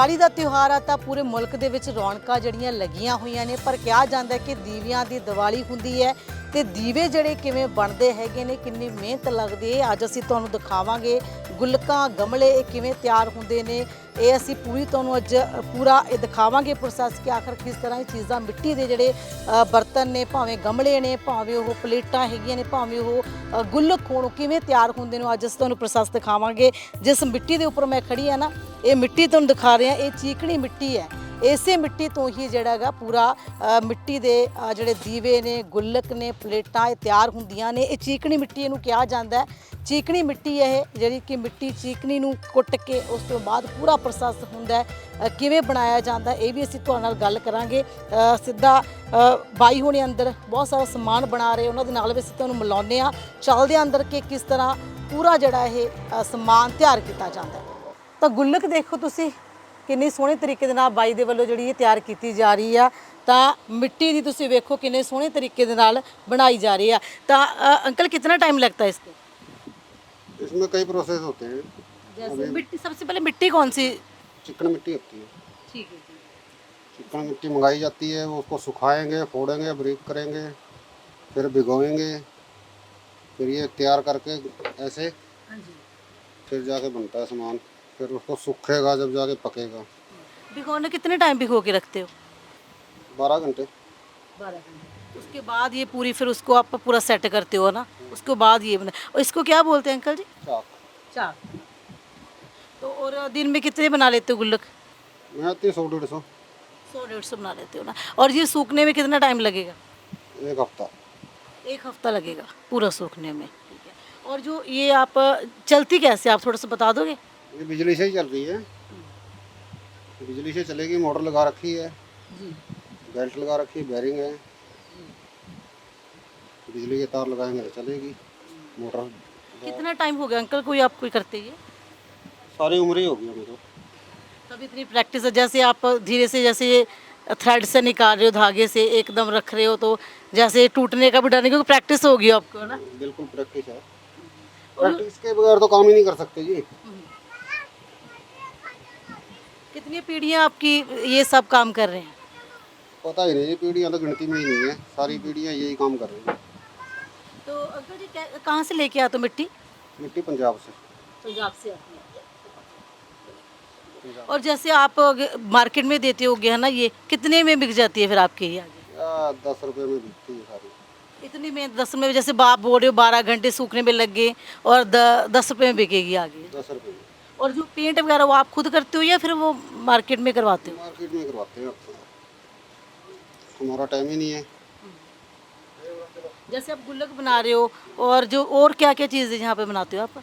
ਦੀਵਾਲੀ ਦਾ ਤਿਉਹਾਰ ਆ ਤਾਂ ਪੂਰੇ ਮੁਲਕ ਦੇ ਵਿੱਚ ਰੌਣਕਾਂ ਜਿਹੜੀਆਂ ਲੱਗੀਆਂ ਹੋਈਆਂ ਨੇ, ਪਰ ਕਿਹਾ ਜਾਂਦਾ ਹੈ ਕਿ ਦੀਵਿਆਂ ਦੀ ਦੀਵਾਲੀ ਹੁੰਦੀ ਹੈ। ਤੇ ਦੀਵੇ ਜਿਹੜੇ ਕਿਵੇਂ ਬਣਦੇ ਹੈਗੇ ਨੇ ਕਿੰਨੀ ਮਿਹਨਤ ਲੱਗਦੀ ਹੈ ਅੱਜ ਅਸੀਂ ਤੁਹਾਨੂੰ ਦਿਖਾਵਾਂਗੇ ਗੁਲਕਾਂ ਗਮਲੇ ਇਹ ਕਿਵੇਂ ਤਿਆਰ ਹੁੰਦੇ ਨੇ। ਇਹ ਅਸੀਂ ਪੂਰੀ ਤੁਹਾਨੂੰ ਅੱਜ ਪੂਰਾ ਇਹ ਦਿਖਾਵਾਂਗੇ ਪ੍ਰੋਸੈਸ ਕਿ ਆਖਰ ਕਿਸ ਤਰ੍ਹਾਂ ਇਹ ਚੀਜ਼ਾਂ ਮਿੱਟੀ ਦੇ ਜਿਹੜੇ ਬਰਤਨ ਨੇ ਭਾਵੇਂ ਗਮਲੇ ਨੇ ਭਾਵੇਂ ਉਹ ਪਲੇਟਾਂ ਹੈਗੀਆਂ ਨੇ ਭਾਵੇਂ ਉਹ ਅ, ਗੁੱਲਕ ਹੋਣ ਕਿਵੇਂ ਤਿਆਰ ਹੁੰਦੇ ਨੇ ਅੱਜ ਅਸੀਂ ਤੁਹਾਨੂੰ ਪ੍ਰੋਸੈਸ ਦਿਖਾਵਾਂਗੇ। ਜਿਸ ਮਿੱਟੀ ਦੇ ਉੱਪਰ ਮੈਂ ਖੜੀ ਆ ਨਾ ਇਹ ਮਿੱਟੀ ਤੁਹਾਨੂੰ ਦਿਖਾ ਰਿਹਾ ਇਹ ਚੀਕਣੀ ਮਿੱਟੀ ਹੈ। ਇਸੇ ਮਿੱਟੀ ਤੋਂ ਹੀ ਜਿਹੜਾ ਹੈਗਾ ਪੂਰਾ ਮਿੱਟੀ ਦੇ ਜਿਹੜੇ ਦੀਵੇ ਨੇ, ਗੁੱਲਕ ਨੇ, ਪਲੇਟਾਂ ਇਹ ਤਿਆਰ ਹੁੰਦੀਆਂ ਨੇ। ਇਹ ਚੀਕਣੀ ਮਿੱਟੀ ਇਹਨੂੰ ਕਿਹਾ ਜਾਂਦਾ ਹੈ। ਚੀਕਣੀ ਮਿੱਟੀ ਇਹ ਜਿਹੜੀ ਕਿ ਮਿੱਟੀ ਚੀਕਣੀ ਨੂੰ ਕੁੱਟ ਕੇ ਉਸ ਤੋਂ ਬਾਅਦ ਪੂਰਾ ਪ੍ਰੋਸੈਸ ਹੁੰਦਾ ਹੈ। ਕਿਵੇਂ ਬਣਾਇਆ ਜਾਂਦਾ ਇਹ ਵੀ ਅਸੀਂ ਤੁਹਾਡੇ ਨਾਲ ਗੱਲ ਕਰਾਂਗੇ। ਸਿੱਧਾ ਬਾਈ ਹੋਣੇ ਅੰਦਰ ਬਹੁਤ ਸਾਰਾ ਸਮਾਨ ਬਣਾ ਰਹੇ, ਉਹਨਾਂ ਦੇ ਨਾਲ ਵੀ ਅਸੀਂ ਤੁਹਾਨੂੰ ਮਿਲਾਉਂਦੇ ਆ ਚੱਲਦੇ ਹਾਂ ਅੰਦਰ ਕਿ ਕਿਸ ਤਰ੍ਹਾਂ ਪੂਰਾ ਜਿਹੜਾ ਇਹ ਸਮਾਨ ਤਿਆਰ ਕੀਤਾ ਜਾਂਦਾ ਤਾਂ ਗੁੱਲਕ ਦੇਖੋ ਤੁਸੀਂ ਕਿੰਨੀ ਸੋਹਣੇ ਤਰੀਕੇ ਦੇ ਨਾਲ ਬਾਈ ਦੇ ਵੱਲੋਂ ਜਿਹੜੀ ਇਹ ਤਿਆਰ ਕੀਤੀ ਜਾ ਰਹੀ ਆ ਤਾਂ ਮਿੱਟੀ ਦੀ ਤੁਸੀਂ ਵੇਖੋ ਕਿੰਨੇ ਸੋਹਣੇ ਤਰੀਕੇ ਦੇ ਨਾਲ ਬਣਾਈ ਜਾ ਰਹੀ ਆ ਤਾਂ ਅ, ਅੰਕਲ कितना टाइम लगता है इसको इसमें कई प्रोसेस होते हैं जैसे मिट्टी सबसे पहले मिट्टी कौन सी चिकन मिट्टी होती है ठीक है चिकन मिट्टी मंगाई जाती है उसको सुखाएंगे फोड़ेंगे ब्रीक करेंगे फिर भिगोएंगे फिर ये तैयार करके ऐसे हाँ जी फिर जाके बनता है सामान फिर उसको सूखेगा जब जाके पकेगा। भिगोने कितने टाइम भिगो के रखते हो? बारह घंटे। बारह घंटे। उसके बाद ये पूरी फिर उसको आप पूरा सेट करते हो ना? उसके बाद ये बना और इसको क्या बोलते हैं अंकल जी? चाक। चाक। तो और दिन में कितने बना लेते हो गुल्लक? मैं सौ डेढ़ सौ। सौ डेढ़ सौ बना लेते हो ना? और ये सूखने में कितना टाइम लगेगा? एक हफ़्ता। एक हफ़्ता लगेगा पूरा सूखने में ठीक है? और जो ये आप चलती कैसे? आप थोड़ा सा बता दोगे? ये बिजली से ही चल रही है। बिजली से चलेगी मोटर लगा रखी है। बेल्ट लगा रखी है बैरिंग है। बिजली के तार लगाएँगे तो चलेगी। मोटर कितना टाइम हो गया? अंकल कोई आप कोई करते ये सारी उम्र ही होगी हमें तो। तब इतनी प्रैक्टिस है जैसे आप धीरे से जैसे थ्रेड से निकाल रहे हो धागे से एकदम रख रहे हो तो जैसे टूटने का भी डर नहीं क्योंकि प्रैक्टिस होगी आपको ना? बिल्कुल प्रैक्टिस है। प्रैक्टिस के बगैर तो काम ही नहीं कर सकते जी। कितनी पीढ़ियाँ आपकी ये सब काम कर रहे हैं? पता ही नहीं ये पीढ़ियाँ तो गिनती में ही नहीं है। सारी पीढ़ियाँ यही काम कर रही हैं। तो अंकल जी कहाँ से लेके आते हो मिट्टी? मिट्टी पंजाब से। पंजाब से आती है। और जैसे आप मार्केट में देते होगे है ना ये कितने में बिक जाती है फिर आपके ये आगे? दस रुपये में बिकती है सारी। इतनी में दस में जैसे बाप बोल रहे हो बारह घंटे सूखने में लग गए और द, दस रुपये में बिकेगी आगे। दस रुपये और जो पेंट वगैरह वो आप खुद करते हो या फिर वो मार्केट में करवाते हो? मार्केट में करवाते हैं हमारा टाइम ही नहीं है। जैसे आप गुल्लक बना रहे हो और जो और क्या क्या चीज़ें यहाँ पे बनाते हो आप?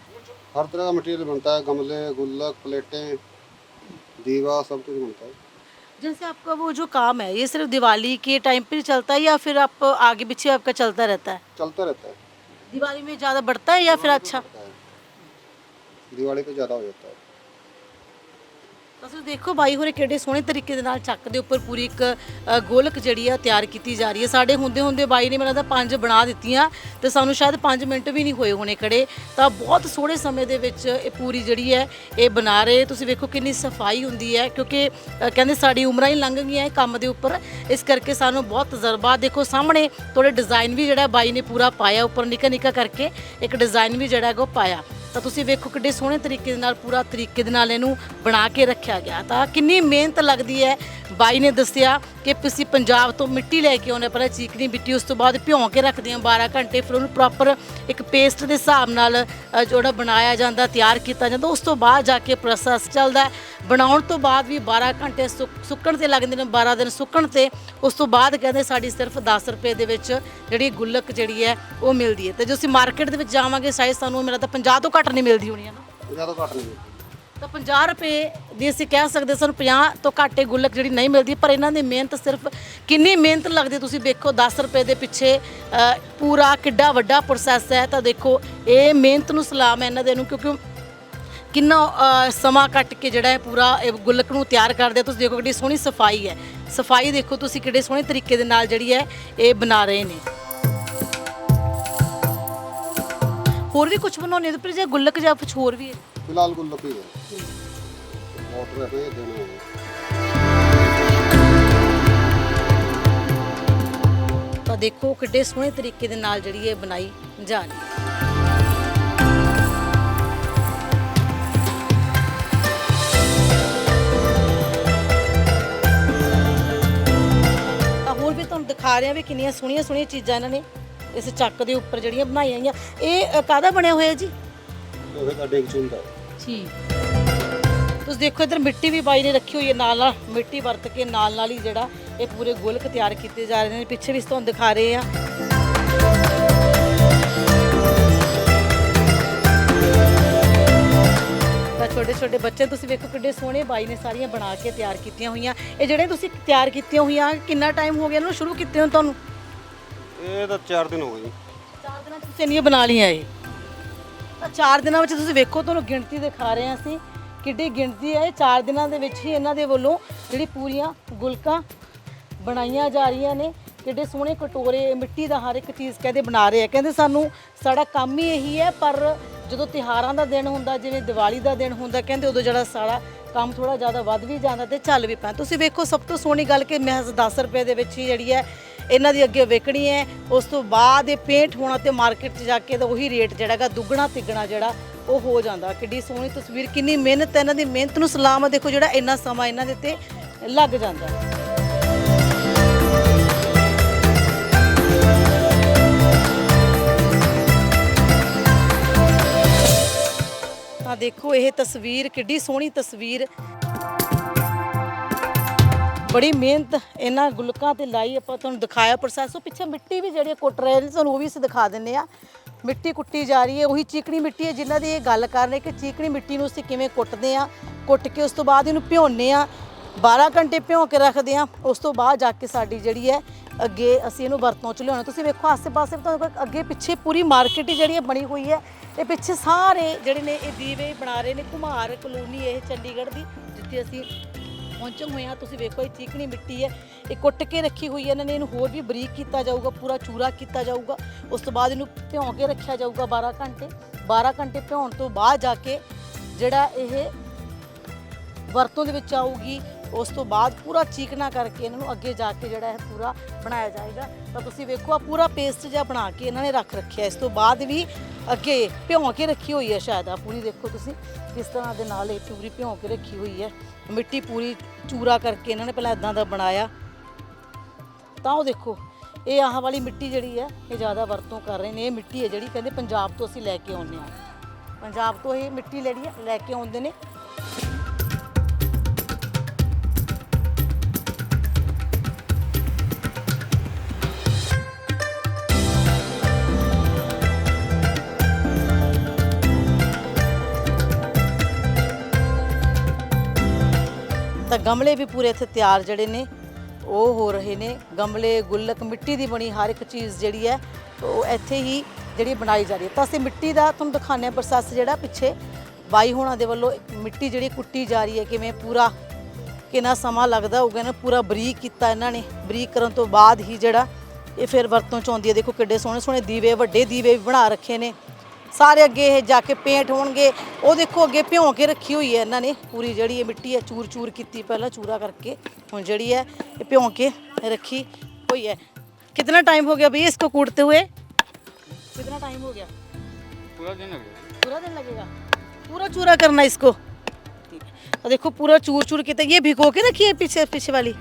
हर तरह का मटेरियल बनता है गमले गुल्लक प्लेटें दीवा सब कुछ बनता है। जैसे आपका वो जो काम है ये सिर्फ़ दिवाली के टाइम पे चलता है या फिर आप आगे पीछे आपका चलता रहता है? चलता रहता है। दिवाली में ज़्यादा बढ़ता है या फिर अच्छा। दिवाली पे ज़्यादा हो जाता है ਤੁਸੀਂ ਦੇਖੋ ਬਾਈ ਹੋਰੇ ਕਿਹੜੇ ਸੋਹਣੇ ਤਰੀਕੇ ਦੇ ਨਾਲ ਚੱਕ ਦੇ ਉੱਪਰ ਪੂਰੀ ਇੱਕ ਅ, ਗੋਲਕ ਜਿਹੜੀ ਆ ਤਿਆਰ ਕੀਤੀ ਜਾ ਰਹੀ ਹੈ ਸਾਡੇ ਹੁੰਦੇ ਹੁੰਦੇ ਬਾਈ ਨੇ ਮੈਨੂੰ ਲੱਗਦਾ ਪੰਜ ਬਣਾ ਦਿੱਤੀਆਂ ਤੇ ਸਾਨੂੰ ਸ਼ਾਇਦ 5 ਮਿੰਟ ਵੀ ਨਹੀਂ ਹੋਏ ਹੋਣੇ ਖੜੇ ਤਾਂ ਬਹੁਤ ਸੋਹਣੇ ਸਮੇਂ ਦੇ ਵਿੱਚ ਇਹ ਪੂਰੀ ਜਿਹੜੀ ਹੈ ਇਹ ਬਣਾ ਰਹੇ ਤੁਸੀਂ ਵੇਖੋ ਕਿੰਨੀ ਸਫਾਈ ਹੁੰਦੀ ਹੈ ਕਿਉਂਕਿ ਅ, ਕਹਿੰਦੇ ਸਾਡੀ ਉਮਰਾਂ ਹੀ ਲੰਘ ਗਈਆਂ ਇਹ ਕੰਮ ਦੇ ਉੱਪਰ ਇਸ ਕਰਕੇ ਸਾਨੂੰ ਬਹੁਤ ਤਜਰਬਾ ਦੇਖੋ ਸਾਹਮਣੇ ਥੋੜੇ ਡਿਜ਼ਾਈਨ ਵੀ ਜਿਹੜਾ ਬਾਈ ਨੇ ਪੂਰਾ ਪਾਇਆ ਉੱਪਰ ਨਿੱਕਾ ਨਿੱਕਾ ਕਰਕੇ ਇੱਕ ਡਿਜ਼ਾਈਨ ਵੀ ਜਿਹੜਾ ਹੈਗਾ ਉਹ ਪਾਇਆ ਤਾਂ ਤੁਸੀਂ ਵੇਖੋ ਕਿੱਡੇ ਸੋਹਣੇ ਤਰੀਕੇ ਦੇ ਨਾਲ, ਪੂਰਾ ਤਰੀਕੇ ਦੇ ਨਾਲ ਇਹਨੂੰ ਬਣਾ ਕੇ ਰੱਖਿਆ ਗਿਆ ਤਾਂ ਕਿੰਨੀ ਮਿਹਨਤ ਲੱਗਦੀ ਹੈ, ਬਾਈ ਨੇ ਦੱਸਿਆ ਕਿ ਤੁਸੀਂ ਪੰਜਾਬ ਤੋਂ ਮਿੱਟੀ ਲੈ ਕੇ ਆਉਂਦੇ ਪਹਿਲਾਂ ਚੀਕਣੀ ਮਿੱਟੀ, ਉਸ ਤੋਂ ਬਾਅਦ ਭਿਉਂ ਕੇ ਰੱਖਦੇ ਹਾਂ 12 ਘੰਟੇ, ਫਿਰ ਉਹਨੂੰ ਪ੍ਰੋਪਰ ਇੱਕ ਪੇਸਟ ਦੇ ਹਿਸਾਬ ਨਾਲ ਜਿਹੜਾ ਬਣਾਇਆ ਜਾਂਦਾ, ਤਿਆਰ ਕੀਤਾ ਜਾਂਦਾ, ਉਸ ਤੋਂ ਬਾਅਦ ਜਾ ਕੇ ਪ੍ਰੋਸੈਸ ਚੱਲਦਾ ਹੈ। ਬਣਾਉਣ ਤੋਂ ਬਾਅਦ ਵੀ 12 ਘੰਟੇ ਸੁੱਕ- ਸੁੱਕਣ ਤੇ ਲੱਗਦੇ ਨੇ 12 ਦਿਨ ਸੁੱਕਣ ਤੇ, ਉਸ ਤੋਂ ਬਾਅਦ ਕਹਿੰਦੇ ਸਾਡੀ ਸਿਰਫ 10 ਰੁਪਏ ਦੇ ਵਿੱਚ ਜਿਹੜੀ ਗੁੱਲਕ ਜਿਹੜੀ ਹੈ, ਉਹ ਮਿਲਦੀ ਹੈ। ਤੇ ਜੇ ਅਸੀਂ ਮਾਰਕੀਟ ਦੇ ਵਿੱਚ ਜਾਵਾਂਗੇ ਸ਼ਾਇਦ ਸਾਨੂੰ, ਮੇਰਾ ਤਾਂ 50 ਤੋਂ ਘੱਟ ਨਹੀਂ ਮਿਲਦੀ ਹੋਣੀ ਹੈ ਨਾ। ਇਹਨਾਂ ਤੋਂ ਘੱਟ ਨਹੀਂ ਤਾਂ 50 ਰੁਪਏ ਦੀ ਅਸੀਂ ਕਹਿ ਸਕਦੇ ਸਾਨੂੰ 50 ਤੋਂ ਘੱਟ ਇਹ ਗੁੱਲਕ ਜਿਹੜੀ ਨਹੀਂ ਮਿਲਦੀ ਪਰ ਇਹਨਾਂ ਦੀ ਮਿਹਨਤ ਸਿਰਫ ਕਿੰਨੀ ਮਿਹਨਤ ਲੱਗਦੀ ਤੁਸੀਂ ਦੇਖੋ 10 ਰੁਪਏ ਦੇ ਪਿੱਛੇ ਅ, ਪੂਰਾ ਕਿੱਡਾ ਵੱਡਾ ਪ੍ਰੋਸੈਸ ਹੈ ਤਾਂ ਦੇਖੋ ਇਹ ਮਿਹਨਤ ਨੂੰ ਸਲਾਮ ਹੈ ਇਹਨਾਂ ਦੇ ਨੂੰ ਕਿਉਂਕਿ ਕਿੰਨਾ ਅ, ਸਮਾਂ ਕੱਟ ਕੇ ਜਿਹੜਾ ਹੈ ਪੂਰਾ ਇਹ ਗੁੱਲਕ ਨੂੰ ਤਿਆਰ ਕਰਦੇ ਆ। ਤੁਸੀਂ ਦੇਖੋ ਕਿੰਨੀ ਸੋਹਣੀ ਸਫ਼ਾਈ ਹੈ। ਸਫ਼ਾਈ ਦੇਖੋ ਤੁਸੀਂ ਕਿੱਡੇ ਸੋਹਣੇ ਤਰੀਕੇ ਦੇ ਨਾਲ ਜਿਹੜੀ ਹੈ ਇਹ ਬਣਾ ਰਹੇ ਨੇ। ਹੋਰ ਵੀ ਕੁਝ ਬਣਾਉਣੇ ਤੇ ਪਰ ਜੇ ਗੁੱਲਕ ਜਾਂ ਕੁਝ ਹੋਰ ਵੀ ਹੈ। ਫਿਲਹਾਲ ਕੋਈ ਲੱਭੀ ਨਹੀਂ। ਮੋਟਰ ਹੋਏ ਦੇਣੇ ਤਾਂ ਦੇਖੋ ਕਿੱਡੇ ਸੋਹਣੇ ਤਰੀਕੇ ਦੇ ਨਾਲ ਜਿਹੜੀ ਇਹ ਬਣਾਈ ਜਾ ਰਹੀ ਹੈ। ਤਾਂ ਹੋਰ ਵੀ ਤੁਹਾਨੂੰ ਦਿਖਾ ਰਹੇ ਵੀ ਕਿੰਨੀਆਂ ਸੋਹਣੀਆਂ ਸੋਹਣੀਆਂ ਚੀਜ਼ਾਂ ਇਹਨਾਂ ਨੇ ਇਸ ਚੱਕ ਦੇ ਉੱਪਰ ਜਿਹੜੀਆਂ ਬਣਾਈਆਂ ਗਈਆਂ ਇਹ ਕਾਹਦਾ ਬਣਿਆ ਹੋਇਆ ਜੀ? ਲੋਹੇ ਦਾ ਡੇਕ ਚੁੰਦਾ। ਠੀਕ ਤੁਸੀਂ ਦੇਖੋ ਇਧਰ ਮਿੱਟੀ ਵੀ ਬਾਈ ਨੇ ਰੱਖੀ ਹੋਈ ਹੈ ਨਾਲ ਨਾਲ। ਮਿੱਟੀ ਵਰਤ ਕੇ ਨਾਲ ਨਾਲ ਹੀ ਜਿਹੜਾ ਇਹ ਪੂਰੇ ਗੋਲਕ ਤਿਆਰ ਕੀਤੇ ਜਾ ਰਹੇ ਨੇ। ਪਿੱਛੇ ਵੀ ਤੁਹਾਨੂੰ ਦਿਖਾ ਰਹੇ ਆ ਤਾਂ ਛੋਟੇ ਛੋਟੇ ਬੱਚੇ ਤੁਸੀਂ ਵੇਖੋ ਕਿੱਡੇ ਸੋਹਣੇ ਬਾਈ ਨੇ ਸਾਰੀਆਂ ਬਣਾ ਕੇ ਤਿਆਰ ਕੀਤੀਆਂ ਹੋਈਆਂ। ਇਹ ਜਿਹੜੇ ਤੁਸੀਂ ਤਿਆਰ ਕੀਤੀਆਂ ਹੋਈਆਂ ਕਿੰਨਾ ਟਾਈਮ ਹੋ ਗਿਆ ਇਹਨਾਂ ਨੂੰ ਸ਼ੁਰੂ ਕੀਤੇ ਹੋ ਤੁਹਾਨੂੰ? ਇਹ ਤਾਂ 4 ਦਿਨ ਹੋ ਗਏ ਜੀ। 4 ਦਿਨਾਂ ਤੁਸੀਂ ਇੰਨੀਆਂ ਬਣਾ ਲਈਆਂ ਇਹ। ਤਾਂ ਚਾਰ ਦਿਨਾਂ ਵਿੱਚ ਤੁਸੀਂ ਵੇਖੋ, ਤੁਹਾਨੂੰ ਗਿਣਤੀ ਦਿਖਾ ਰਹੇ ਹਾਂ ਅਸੀਂ ਕਿੱਡੀ ਗਿਣਤੀ ਹੈ। ਇਹ ਚਾਰ ਦਿਨਾਂ ਦੇ ਵਿੱਚ ਹੀ ਇਹਨਾਂ ਦੇ ਵੱਲੋਂ ਜਿਹੜੀ ਪੂਰੀਆਂ ਗੁਲਕਾਂ ਬਣਾਈਆਂ ਜਾ ਰਹੀਆਂ ਨੇ। ਕਿੱਡੇ ਸੋਹਣੇ ਕਟੋਰੇ, ਮਿੱਟੀ ਦਾ ਹਰ ਇੱਕ ਚੀਜ਼ ਕਹਿੰਦੇ ਬਣਾ ਰਹੇ ਆ। ਕਹਿੰਦੇ ਸਾਨੂੰ, ਸਾਡਾ ਕੰਮ ਹੀ ਇਹੀ ਹੈ, ਪਰ ਜਦੋਂ ਤਿਹਾਰਾਂ ਦਾ ਦਿਨ ਹੁੰਦਾ, ਜਿਵੇਂ ਦੀਵਾਲੀ ਦਾ ਦਿਨ ਹੁੰਦਾ, ਕਹਿੰਦੇ ਉਦੋਂ ਜਿਹੜਾ ਸਾਡਾ ਕੰਮ ਥੋੜਾ ਜ਼ਿਆਦਾ ਵੱਧ ਵੀ ਜਾਂਦਾ ਤੇ ਚੱਲ ਵੀ ਪੈਂਦਾ। ਤੁਸੀਂ ਵੇਖੋ, ਸਭ ਤੋਂ ਸੋਹਣੀ ਗੱਲ ਕਿ ਮਹਿਜ਼ 10 ਰੁਪਏ ਦੇ ਵਿੱਚ ਹੀ ਜਿਹੜੀ ਹੈ ਇਹਨਾਂ ਦੀ ਅੱਗੇ ਵਿਕਣੀ ਹੈ। ਉਸ ਤੋਂ ਬਾਅਦ ਇਹ ਪੇਂਟ ਹੋਣਾ ਤੇ ਮਾਰਕੀਟ 'ਚ ਜਾ ਕੇ ਤਾਂ ਉਹੀ ਰੇਟ ਜਿਹੜਾ ਹੈਗਾ, ਦੁੱਗਣਾ ਤਿੱਗਣਾ ਜਿਹੜਾ, ਉਹ ਹੋ ਜਾਂਦਾ। ਕਿੱਡੀ ਸੋਹਣੀ ਤਸਵੀਰ, ਕਿੰਨੀ ਮਿਹਨਤ ਹੈ ਇਹਨਾਂ ਦੀ। ਮਿਹਨਤ ਨੂੰ ਸਲਾਮ ਹੈ। ਦੇਖੋ ਜਿਹੜਾ ਇੰਨਾ ਸਮਾਂ ਇਹਨਾਂ ਦੇ ਤੇ ਲੱਗ ਜਾਂਦਾ ਤਾਂ ਦੇਖੋ ਇਹ ਤਸਵੀਰ, ਕਿੱਡੀ ਸੋਹਣੀ ਤਸਵੀਰ। ਬੜੀ ਮਿਹਨਤ ਇਹਨਾਂ ਗੁਲਕਾਂ ਤੇ ਲਾਈ ਆਪਾਂ ਤੁਹਾਨੂੰ ਦਿਖਾਇਆ ਪ੍ਰੋਸੈਸ ਉਹ ਪਿੱਛੇ ਮਿੱਟੀ ਵੀ ਜਿਹੜੀ ਕੁੱਟ ਰਹੇ ਨੇ, ਤੁਹਾਨੂੰ ਉਹ ਵੀ ਅਸੀਂ ਦਿਖਾ ਦਿੰਨੇ ਆ ਮਿੱਟੀ ਕੁੱਟੀ ਜਾ ਰਹੀ ਹੈ, ਉਹੀ ਚੀਕਣੀ ਮਿੱਟੀ ਹੈ, ਜਿਨ੍ਹਾਂ ਦੀ ਇਹ ਗੱਲ ਕਰ ਰਹੇ ਕਿ ਚੀਕਣੀ ਮਿੱਟੀ ਨੂੰ ਅਸੀਂ ਕਿਵੇਂ ਕੁੱਟਦੇ ਆ ਕੁੱਟ ਕੇ ਉਸ ਤੋਂ ਬਾਅਦ ਇਹਨੂੰ ਭਿਉਂਨੇ ਆ 12 ਘੰਟੇ ਭਿਉਂ ਕੇ ਰੱਖਦੇ ਆ ਉਸ ਤੋਂ ਬਾਅਦ ਜਾ ਕੇ ਸਾਡੀ ਜਿਹੜੀ ਹੈ, ਅੱਗੇ ਅਸੀਂ ਇਹਨੂੰ ਵਰਤੋਂ ਚ ਲਿਆਉਣਾ। ਤੁਸੀਂ ਵੇਖੋ, ਆਸੇ-ਪਾਸੇ ਤੁਹਾਨੂੰ ਅੱਗੇ ਪਿੱਛੇ ਪੂਰੀ ਮਾਰਕੀਟ ਜਿਹੜੀ ਹੈ ਬਣੀ ਹੋਈ ਹੈ। ਇਹ ਪਿੱਛੇ ਸਾਰੇ ਜਿਹੜੇ ਨੇ ਇਹ ਦੀਵੇ ਬਣਾ ਰਹੇ ਨੇ ਕੁਮਾਰ ਕਲੋਨੀ ਇਹ ਚੰਡੀਗੜ੍ਹ ਦੀ, ਜਿੱਥੇ ਅਸੀਂ ਪਹੁੰਚੇ ਹੋਏ ਆ ਤੁਸੀਂ ਵੇਖੋ, ਇਹ ਚੀਕਣੀ ਮਿੱਟੀ ਹੈ। ਇਹ ਕੁੱਟ ਕੇ ਰੱਖੀ ਹੋਈ ਹੈ। ਇਹਨਾਂ ਨੇ ਇਹਨੂੰ ਹੋਰ ਵੀ ਬਰੀਕ ਕੀਤਾ ਜਾਊਗਾ, ਪੂਰਾ ਚੂਰਾ ਕੀਤਾ ਜਾਊਗਾ। ਉਸ ਤੋਂ ਬਾਅਦ ਇਹਨੂੰ ਭਿਉਂ ਕੇ ਰੱਖਿਆ ਜਾਊਗਾ 12 ਘੰਟੇ। 12 ਘੰਟੇ ਭਿਉਣ ਤੋਂ ਬਾਅਦ ਜਾ ਕੇ ਜਿਹੜਾ ਇਹ ਵਰਤੋਂ ਦੇ ਵਿੱਚ ਆਊਗੀ ਉਸ ਤੋਂ ਬਾਅਦ ਪੂਰਾ ਚੀਕਣਾ ਕਰਕੇ ਇਹਨਾਂ ਨੂੰ ਅੱਗੇ ਜਾ ਕੇ ਜਿਹੜਾ ਹੈ ਪੂਰਾ ਬਣਾਇਆ ਜਾਏਗਾ। ਤਾਂ ਤੁਸੀਂ ਵੇਖੋ ਆ ਪੂਰਾ ਪੇਸਟ ਜਿਹਾ ਬਣਾ ਕੇ ਇਹਨਾਂ ਨੇ ਰੱਖ ਰੱਖਿਆ। ਇਸ ਤੋਂ ਬਾਅਦ ਵੀ ਅੱਗੇ ਭਿਉਂ ਕੇ ਰੱਖੀ ਹੋਈ ਹੈ ਸ਼ਾਇਦ ਆ ਪੂਰੀ ਦੇਖੋ ਤੁਸੀਂ, ਕਿਸ ਤਰ੍ਹਾਂ ਦੇ ਨਾਲ ਇਹ ਪੂਰੀ ਭਿਉਂ ਕੇ ਰੱਖੀ ਹੋਈ ਹੈ। ਮਿੱਟੀ ਪੂਰੀ ਚੂਰਾ ਕਰਕੇ ਇਹਨਾਂ ਨੇ ਪਹਿਲਾਂ ਇਦਾਂ ਦਾ ਬਣਾਇਆ। ਤਾਂ ਉਹ ਦੇਖੋ, ਇਹ ਆਹ ਵਾਲੀ ਮਿੱਟੀ ਜਿਹੜੀ ਹੈ, ਇਹ ਜ਼ਿਆਦਾ ਵਰਤੋਂ ਕਰ ਰਹੇ ਨੇ। ਇਹ ਮਿੱਟੀ ਹੈ ਜਿਹੜੀ ਕਹਿੰਦੇ ਪੰਜਾਬ ਤੋਂ ਅਸੀਂ ਲੈ ਕੇ ਆਉਂਦੇ ਹਾਂ। ਪੰਜਾਬ ਤੋਂ ਇਹ ਮਿੱਟੀ ਜਿਹੜੀ ਹੈ, ਲੈ ਕੇ ਆਉਂਦੇ ਨੇ। ਤਾਂ ਗਮਲੇ ਵੀ ਪੂਰੇ ਇੱਥੇ ਤਿਆਰ ਜਿਹੜੇ ਨੇ, ਉਹ ਹੋ ਰਹੇ ਨੇ। ਗਮਲੇ, ਗੁੱਲਕ, ਮਿੱਟੀ ਦੀ ਬਣੀ ਹਰ ਇੱਕ ਚੀਜ਼ ਜਿਹੜੀ ਹੈ, ਉਹ ਇੱਥੇ ਹੀ ਜਿਹੜੀ ਬਣਾਈ ਜਾ ਰਹੀ ਹੈ। ਤਾਂ ਅਸੀਂ ਮਿੱਟੀ ਦਾ ਤੁਹਾਨੂੰ ਦਿਖਾਉਂਦੇ ਹਾਂ ਪ੍ਰੋਸੈਸ ਜਿਹੜਾ ਪਿੱਛੇ। ਬਾਈ ਹੋਣਾ ਦੇ ਵੱਲੋਂ ਮਿੱਟੀ ਜਿਹੜੀ ਕੁੱਟੀ ਜਾ ਰਹੀ ਹੈ, ਕਿਵੇਂ ਪੂਰਾ ਕਿੰਨਾ ਸਮਾਂ ਲੱਗਦਾ ਹੋਊਗਾ ਨਾ ਪੂਰਾ ਬਰੀਕ ਕੀਤਾ ਇਹਨਾਂ ਨੇ। ਬਰੀਕ ਕਰਨ ਤੋਂ ਬਾਅਦ ਹੀ ਜਿਹੜਾ ਇਹ ਫਿਰ ਵਰਤੋਂ ਚ ਆਉਂਦੀ ਹੈ। ਦੇਖੋ ਕਿੱਡੇ ਸੋਹਣੇ ਸੋਹਣੇ ਦੀਵੇ, ਵੱਡੇ ਦੀਵੇ ਵੀ ਬਣਾ ਰੱਖੇ ਨੇ। ਸਾਰੇ ਅੱਗੇ ਇਹ ਜਾ ਕੇ ਪੇਂਟ ਹੋਣਗੇ ਉਹ ਦੇਖੋ ਅੱਗੇ ਭਿਉਂ ਕੇ ਰੱਖੀ ਹੋਈ ਹੈ ਇਹਨਾਂ ਨੇ ਪੂਰੀ ਜਿਹੜੀ ਇਹ ਮਿੱਟੀ ਹੈ ਚੂਰ ਚੂਰ ਕੀਤੀ ਪਹਿਲਾਂ ਚੂਰਾ ਕਰਕੇ ਹੁਣ ਜਿਹੜੀ ਹੈ ਇਹ ਭਿਉਂ ਕੇ ਰੱਖੀ ਹੋਈ ਹੈ कितना टाइम हो गया भैया इसको कूटते हुए कितना टाइम हो गया पूरा दिन लगेगा पूरा दिन लगेगा पूरा चूरा करना इसको ठीक है तो देखो पूरा चूर चूर के ये भिगो के रखी है पीछे पीछे वाली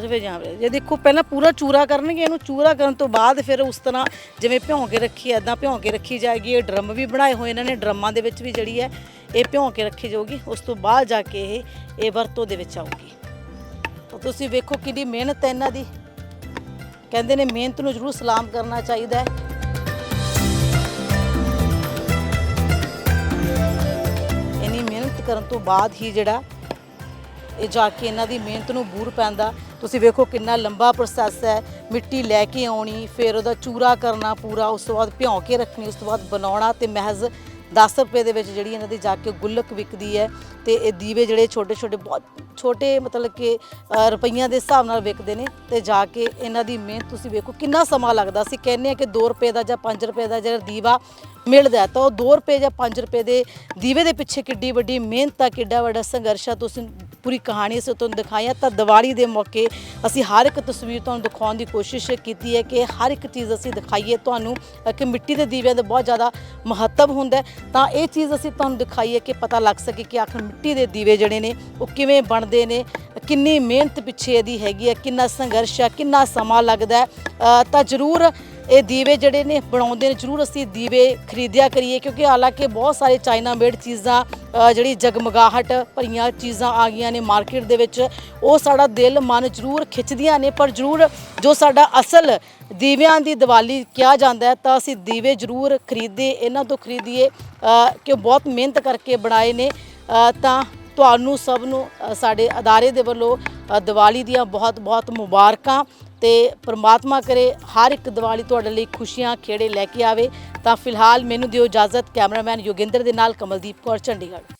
ਅੱਛਾ ਫਿਰ। ਜਾਂ ਇਹ ਦੇਖੋ, ਪਹਿਲਾਂ ਪੂਰਾ ਚੂਰਾ ਕਰਨਗੇ, ਇਹਨੂੰ ਚੂਰਾ ਕਰਨ ਤੋਂ ਬਾਅਦ ਫਿਰ ਉਸ ਤਰ੍ਹਾਂ ਜਿਵੇਂ ਭਿਉਂ ਕੇ ਰੱਖੀ ਐਦਾਂ ਭਿਉਂ ਕੇ ਰੱਖੀ ਜਾਏਗੀ। ਇਹ ਡਰਮ ਵੀ ਬਣਾਏ ਹੋਏ ਇਹਨਾਂ ਨੇ ਡਰਮਾਂ ਦੇ ਵਿੱਚ ਵੀ ਜਿਹੜੀ ਹੈ, ਇਹ ਭਿਉਂ ਕੇ ਰੱਖੀ ਜਾਊਗੀ। ਉਸ ਤੋਂ ਬਾਅਦ ਜਾ ਕੇ ਇਹ ਇਹ ਵਰਤੋਂ ਦੇ ਵਿੱਚ ਆਊਗੀ। ਤਾਂ ਤੁਸੀਂ ਵੇਖੋ ਕਿੰਨੀ ਮਿਹਨਤ ਹੈ ਇਹਨਾਂ ਦੀ। ਕਹਿੰਦੇ ਨੇ ਮਿਹਨਤ ਨੂੰ ਜ਼ਰੂਰ ਸਲਾਮ ਕਰਨਾ ਚਾਹੀਦਾ ਹੈ। ਇੰਨੀ ਮਿਹਨਤ ਕਰਨ ਤੋਂ ਬਾਅਦ ਹੀ ਜਿਹੜਾ ਇਹ ਜਾ ਕੇ ਇਹਨਾਂ ਦੀ ਮਿਹਨਤ ਨੂੰ ਬੂਰ ਪੈਂਦਾ। ਤੁਸੀਂ ਵੇਖੋ ਕਿੰਨਾ ਲੰਬਾ ਪ੍ਰੋਸੈਸ ਹੈ, ਮਿੱਟੀ ਲੈ ਕੇ ਆਉਣੀ, ਫਿਰ ਉਹਦਾ ਚੂਰਾ ਕਰਨਾ ਪੂਰਾ, ਉਸ ਤੋਂ ਬਾਅਦ ਭਿਉਂ ਕੇ ਰੱਖਣੀ, ਉਸ ਤੋਂ ਬਾਅਦ ਬਣਾਉਣਾ ਤੇ ਮਹਿਜ਼ 10 ਰੁਪਏ ਦੇ ਵਿੱਚ ਜਿਹੜੀ ਇਹਨਾਂ ਦੀ ਜਾ ਕੇ ਗੁੱਲਕ ਵਿਕਦੀ ਹੈ ਤੇ ਇਹ ਦੀਵੇ ਜਿਹੜੇ ਛੋਟੇ ਛੋਟੇ ਬਹੁਤ ਛੋਟੇ ਮਤਲਬ ਕਿ ਰੁਪਈਆਂ ਦੇ ਹਿਸਾਬ ਨਾਲ ਵਿਕਦੇ ਨੇ ਤੇ ਜਾ ਕੇ ਇਹਨਾਂ ਦੀ ਮਿਹਨਤ ਤੁਸੀਂ ਵੇਖੋ ਕਿੰਨਾ ਸਮਾਂ ਲੱਗਦਾ। ਸੀ ਕਹਿੰਦੇ ਆ ਕਿ 2 ਰੁਪਏ ਦਾ ਜਾਂ 5 ਰੁਪਏ ਦਾ ਜਿਹੜਾ ਦੀਵਾ ਮਿਲਦਾ ਤਾਂ ਉਹ 2 ਰੁਪਏ ਜਾਂ 5 ਰੁਪਏ ਦੇ ਦੀਵੇ ਦੇ ਪਿੱਛੇ ਕਿੱਡੀ ਵੱਡੀ ਮਿਹਨਤ ਆ, ਕਿੱਡਾ ਵੱਡਾ ਸੰਘਰਸ਼ ਆ। ਤੁਸੀਂ ਪੂਰੀ ਕਹਾਣੀ ਅਸੀਂ ਤੁਹਾਨੂੰ ਦਿਖਾਈ ਦਿਖਾਇਆ ਤਾਂ ਦੀਵਾਲੀ ਦੇ ਮੌਕੇ ਅਸੀਂ ਹਰ ਇੱਕ ਤਸਵੀਰ ਤੁਹਾਨੂੰ ਦਿਖਾਉਣ ਦੀ ਕੋਸ਼ਿਸ਼ ਕੀਤੀ ਹੈ ਕਿ ਹਰ ਇੱਕ ਚੀਜ਼ ਅਸੀਂ ਦਿਖਾਈਏ। ਤੁਹਾਨੂੰ ਕਿ ਮਿੱਟੀ ਦੇ ਦੀਵਿਆਂ ਦਾ ਬਹੁਤ ਜ਼ਿਆਦਾ ਮਹੱਤਵ ਹੁੰਦਾ ਤਾਂ ਇਹ ਚੀਜ਼ ਅਸੀਂ ਤੁਹਾਨੂੰ ਦਿਖਾਈਏ ਕਿ ਪਤਾ ਲੱਗ ਸਕੇ ਕਿ ਆਖਰ ਮਿੱਟੀ ਦੇ ਦੀਵੇ ਜਿਹੜੇ ਨੇ, ਉਹ ਕਿਵੇਂ ਬਣਦੇ ਨੇ, ਕਿੰਨੀ ਮਿਹਨਤ ਪਿੱਛੇ ਇਹਦੀ ਹੈਗੀ ਹੈ, ਕਿੰਨਾ ਸੰਘਰਸ਼ ਹੈ, ਕਿੰਨਾ ਸਮਾਂ ਲੱਗਦਾ ਤਾਂ ਜ਼ਰੂਰ ਇਹ ਦੀਵੇ ਜਿਹੜੇ ਨੇ ਬਣਾਉਂਦੇ ਨੇ, ਜ਼ਰੂਰ ਅਸੀਂ ਦੀਵੇ ਖਰੀਦਿਆ ਕਰੀਏ, ਕਿਉਂਕਿ ਹਾਲਾਂਕਿ ਬਹੁਤ ਸਾਰੇ ਚਾਈਨਾ ਮੇਡ ਚੀਜ਼ਾਂ ਜਿਹੜੀ ਜਗਮਗਾਹਟ ਭਰੀਆਂ ਚੀਜ਼ਾਂ ਆ ਗਈਆਂ ਨੇ ਮਾਰਕੀਟ ਦੇ ਵਿੱਚ, ਉਹ ਸਾਡਾ ਦਿਲ, ਮਨ ਜ਼ਰੂਰ ਖਿੱਚਦੀਆਂ ਨੇ, ਪਰ ਜ਼ਰੂਰ ਜੋ ਸਾਡਾ ਅਸਲ ਦੀਵਿਆਂ ਦੀ ਦੀਵਾਲੀ ਕਿਹਾ ਜਾਂਦਾ ਤਾਂ ਅਸੀਂ ਦੀਵੇ ਜ਼ਰੂਰ ਖਰੀਦੇ, ਇਹਨਾਂ ਤੋਂ ਖਰੀਦੀਏ ਕਿ ਬਹੁਤ ਮਿਹਨਤ ਕਰਕੇ ਬਣਾਏ ਨੇ ਤਾਂ ਤੁਹਾਨੂੰ ਸਭ ਨੂੰ ਸਾਡੇ ਅਦਾਰੇ ਦੇ ਵੱਲੋਂ ਦੀਵਾਲੀ ਦੀਆਂ ਬਹੁਤ ਬਹੁਤ ਮੁਬਾਰਕਾਂ ਤੇ ਪ੍ਰਮਾਤਮਾ ਕਰੇ ਹਰ ਇੱਕ ਦੀਵਾਲੀ ਤੁਹਾਡੇ ਲਈ ਖੁਸ਼ੀਆਂ ਖੇੜੇ ਲੈ ਕੇ ਆਵੇ। ਤਾਂ ਫਿਲਹਾਲ ਮੈਨੂੰ ਦਿਓ ਇਜਾਜ਼ਤ ਕੈਮਰਾਮੈਨ ਯੋਗਿੰਦਰ ਦੇ ਨਾਲ Kamaldeep Kaur, Chandigarh.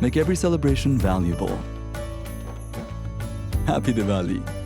Make every celebration valuable. Happy Diwali!